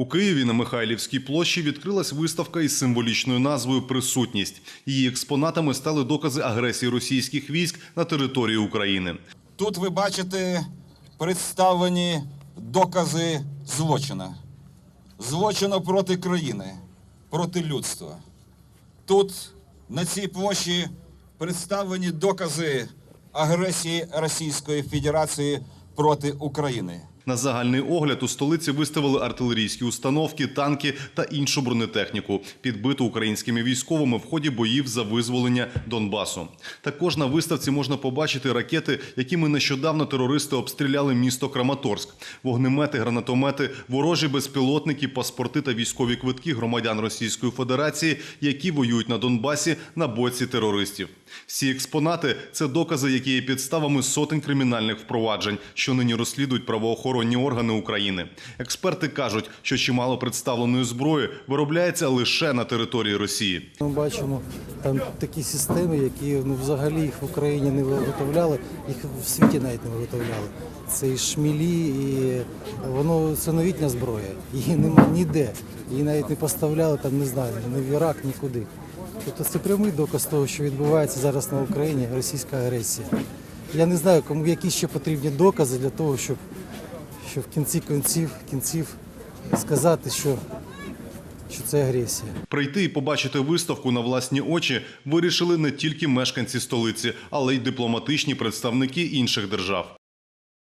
У Києві на Михайлівській площі відкрилась виставка із символічною назвою Присутність. Її експонатами стали докази агресії російських військ на території України. Тут ви бачите представлені докази злочина. Злочину проти країни, проти людства. Тут, на цій площі, представлені докази агресії Російської Федерації проти України. На загальний огляд у столиці виставили артилерійські установки, танки та іншу бронетехніку, підбиту українськими військовими в ході боїв за визволення Донбасу. Також на виставці можна побачити ракети, якими нещодавно терористи обстріляли місто Краматорськ, вогнемети, гранатомети, ворожі безпілотники, паспорти та військові квитки громадян Російської Федерації, які воюють на Донбасі на боці терористів. Всі експонати це докази, які є підставами сотень кримінальних впроваджень, що нині розслідують правоохоронні органи України. Експерти кажуть, що чимало представленої зброї виробляється лише на території Росії. Ми бачимо там такі системи, які ну, взагалі їх в Україні не виготовляли, їх в світі навіть не виготовляли. Це і шмілі, і воно це новітня зброя. Її нема ніде. Її навіть не поставляли там, не знаю, ні в Ірак, нікуди. Тобто це прямий доказ того, що відбувається зараз на Україні російська агресія. Я не знаю, кому які ще потрібні докази для того, щоб, щоб в кінці кінців, кінців сказати, що, що це агресія. Прийти і побачити виставку на власні очі вирішили не тільки мешканці столиці, але й дипломатичні представники інших держав.